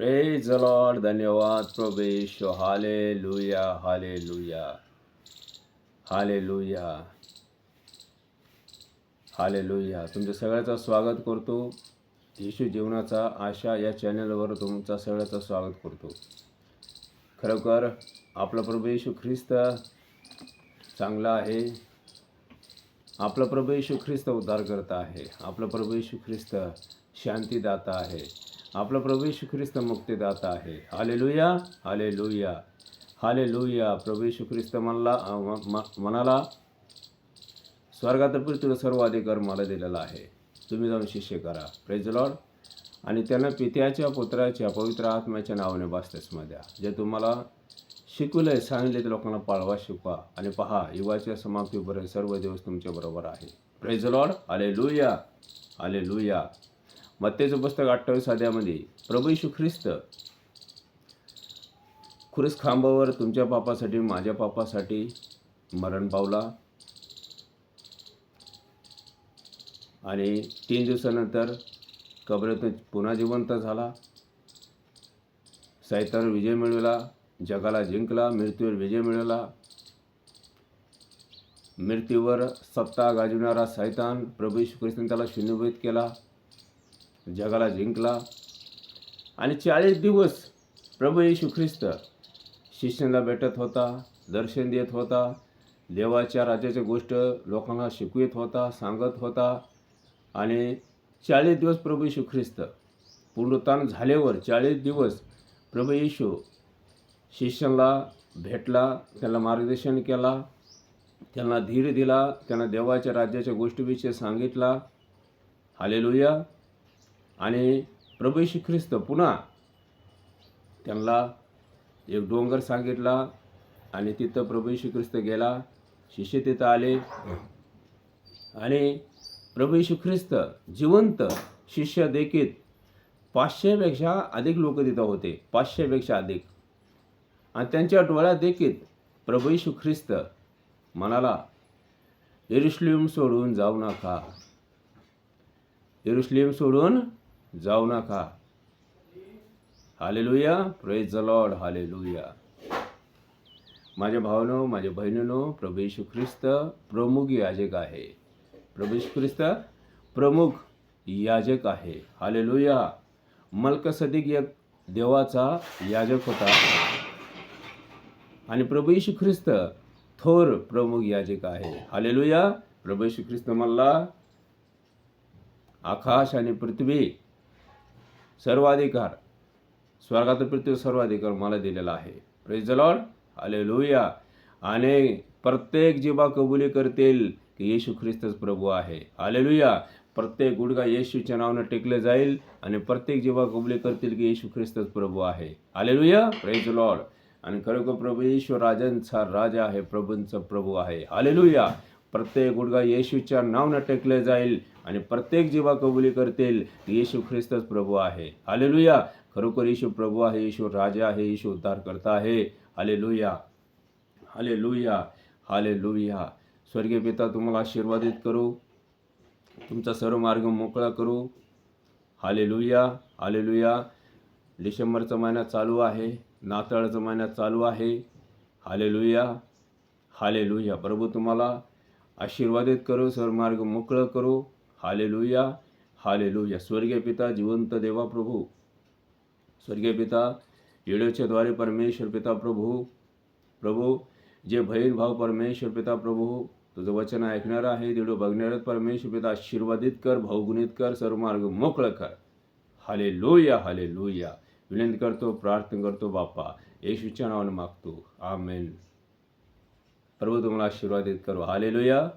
Praise Lord धन्यवाद प्रवेश हाले लुया हाले लुया हाले लुया हाले लुया तुमच्या सगळ्याचं स्वागत करतो. येशू जीवनाचा आशा या चॅनलवर तुमचा सगळ्याचं स्वागत करतो. खरोखर आपला प्रभू येशू ख्रिस्त चांगला आहे. आपला प्रभू येशू ख्रिस्त उद्धार करता आहे. आपला प्रभू येशू ख्रिस्त शांतीदाता आहे. आपला प्रभू येशू ख्रिस्त मुक्तीदाता आहे. हाले लुया हाले लुया हाले लुया प्रभू येशू ख्रिस्त म्हणला म- म्हणाला स्वर्गात पृथ्वीला सर्व अधिकार मला दिलेला आहे. तुम्ही जाऊन शिष्य करा. प्रेज लॉर्ड आणि त्यांना पित्याच्या पुत्राच्या पवित्र आत्म्याच्या नावाने बास्तेसमा द्या जे तुम्हाला शिकवलं आहे सांगितले ते लोकांना पाळवा शिकवा. आणि पहा युवाच्या समाप्तीपर्यंत सर्व दिवस तुमच्याबरोबर आहे. प्रेज लॉर्ड आले लुया आले लुया मत्तेचं पुस्तक अठ्ठावीस साध्यामध्ये प्रभू यशू ख्रिस्त. खुरस खांबावर तुमच्या पापासाठी माझ्या पापासाठी मरण पावला. आणि तीन दिवसानंतर कबरेतून पुन्हा जिवंत झाला. सैतान विजय मिळवला जगाला जिंकला मृत्यूवर विजय मिळवला. मृत्यूवर सत्ता गाजवणारा सैतान प्रभू यीशू ख्रिस्ताने त्याला शून्यभूत केला. जगाला जिंकला. आणि चाळीस दिवस प्रभू येशू ख्रिस्त शिष्यांना भेटत होता दर्शन देत होता देवाच्या राज्याच्या गोष्ट लोकांना शिकवित होता सांगत होता. आणि चाळीस दिवस प्रभू येशू ख्रिस्त पूर्णतान झाल्यावर चाळीस दिवस प्रभू येशू शिष्यांना भेटला त्यांना मार्गदर्शन केला त्यांना धीर दिला त्यांना देवाच्या राज्याच्या गोष्टीविषयी सांगितला. हालेलुया. आणि प्रभू श्री ख्रिस्त पुन्हा त्यांना एक डोंगर सांगितला आणि तिथं प्रभू श्री ख्रिस्त गेला शिष्य तिथं आले. आणि प्रभू श्री ख्रिस्त जिवंत शिष्य देखील पाचशेपेक्षा अधिक लोक तिथं होते पाचशेपेक्षा अधिक. आणि त्यांच्या डोळ्यात देखील प्रभू श्री ख्रिस्त म्हणाला एरुश्लेम सोडून जाऊ नका. एरुश्लेम सोडून जाऊ नका. Hallelujah praise the Lord hallelujah माझ्या भावानो माझ्या बहिणीनो प्रभू ख्रिस्त प्रमुख याजक आहे. प्रभू ख्रिस्त प्रमुख याजक आहे. हालेलुया मल्क सदिक देवाचा याजक होता. आणि प्रभू यशू ख्रिस्त थोर प्रमुख याजक आहे. हालेलुया प्रभू यशू ख्रिस्त म्हणला आकाश आणि पृथ्वी सर्वाधिकार. स्वर्गात पृथ्वी सर्वाधिकार मला दिलेला आहे. प्रेज द लॉर्ड आले लोहिया आणि प्रत्येक जीवा कबुली करतील की येशू ख्रिस्तच प्रभू आहे. आलेलुया प्रत्येक गुडगा येशूच्या नावानं टेकले जाईल आणि प्रत्येक जीवा कबुली करतील की येशू ख्रिस्तच प्रभू आहे. आलेलुया प्रेज लॉर्ड आणि खरोखर प्रभू येशू राजांचा राजा आहे प्रभूंचा प्रभू आहे. हालेलुया प्रत्येक गुडगा येशूच्या नावानं टेकले जाईल आणि प्रत्येक जीवा कबुली करतील की येशू ख्रिस्तच प्रभू आहे. हालेलुया. खरोखर येशू प्रभू आहे येशू राजा आहे येशू उद्धार करता आहे. हालेलुया. हालेलुया. हालेलुया. स्वर्गीय पिता तुम्हाला आशीर्वादित करू. तुमचा सर्व मार्ग मोकळा करू. हालेलुया. हालेलुया. डिसेंबरचा महिना चालू आहे. नाताळचा महिना चालू आहे. हालेलुया. हालेलुया. प्रभू तुम्हाला आशीर्वादित करू सर्व मार्ग मोकळं करू. हालेलुया हालेलुया स्वर्गीय पिता जिवंत देवा प्रभू स्वर्गीय पिता व्हिडिओच्या द्वारे परमेश्वर पिता प्रभू प्रभू जे भैर भाव परमेश्वर पिता प्रभू तुझं वचन ऐकणार आहे देडो बघणार परमेश्वर पिता आशीर्वादित कर भावगुणित कर सर्व मार्ग मोकळं कर हाले लोया हाले लोया विनंती करतो प्रार्थना करतो बाप्पा येशूच्या नावाने मागतो आमेन प्रभू तुम्हाला आशीर्वादित करू हाले लोया